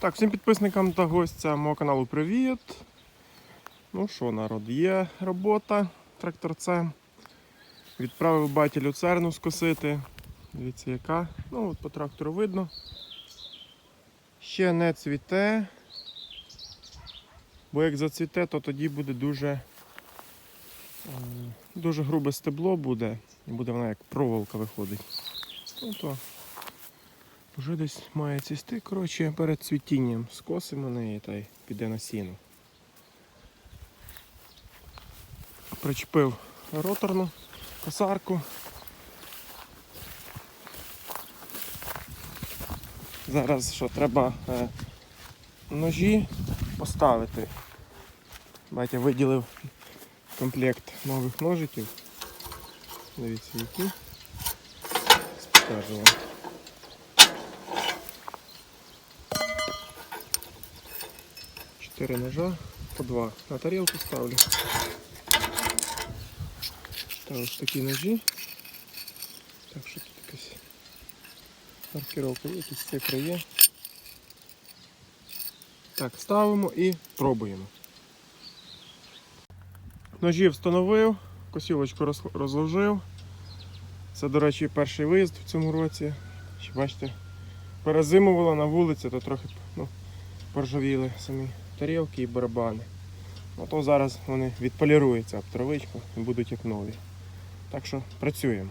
Так, всім підписникам та гостям мого каналу привіт. Ну що, народ, є робота тракторцем. Відправив баті люцерну скосити. Дивіться яка. Ну от по трактору видно. Ще не цвіте. Бо як зацвіте, то тоді буде дуже, е, дуже грубе стебло буде. І буде вона як проволока виходить. Ну то вже десь має цвісти. Коротше, перед цвітінням скосимо неї та й піде на сіно. Причепив роторну косарку. Зараз що треба е, ножі поставити. Батя виділив комплект нових ножиків. Дивіться які. Покажу вам. Чотири ножа по два. На тарілку ставлю. Та ось такі ножі. Так що тут якась маркировка, якісь цифри є. Так, ставимо і пробуємо. Ножі встановив, косілочку розложив. Це, до речі, перший виїзд в цьому році. Ще бачите, перезимувала на вулиці, то трохи ну, поржавіли самі тарілки і барабани. Ну то зараз вони відполіруються об травичку і будуть як нові. Так що працюємо.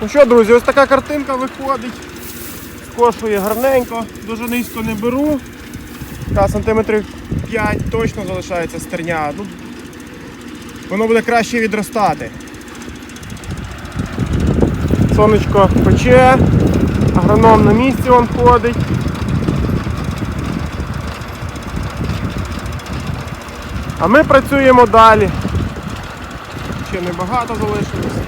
Ну що, друзі, ось така картинка виходить. Скошує гарненько, дуже низько не беру. Та сантиметрів 5 точно залишається стерня. Ну, воно буде краще відростати. Сонечко пече, агроном на місці он ходить. А ми працюємо далі. Ще небагато залишилось.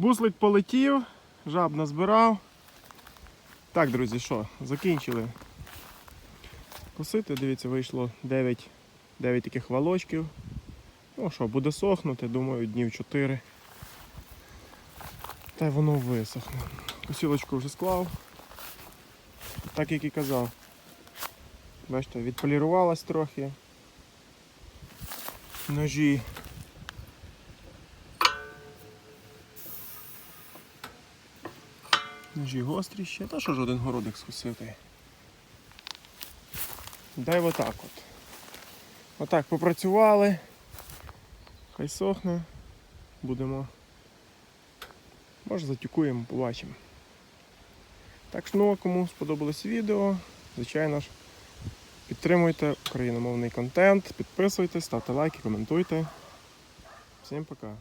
Суслик полетів, жаб назбирав. Так, друзі, що, закінчили косити. Дивіться, вийшло 9, 9 таких валочків. Ну що, буде сохнути, думаю, днів 4. Та й воно висохне. Косілочку вже склав. Так як і казав. Бачите, відполірувалась трохи. Ножі. Ножі гострі ще. Та що ж один городик скусити. Дай отак от. Отак попрацювали. Хай сохне. Будемо. Може затюкуємо, побачимо. Так що, ну, кому сподобалось відео, звичайно ж, підтримуйте україномовний контент, підписуйтесь, ставте лайки, коментуйте. Всім пока.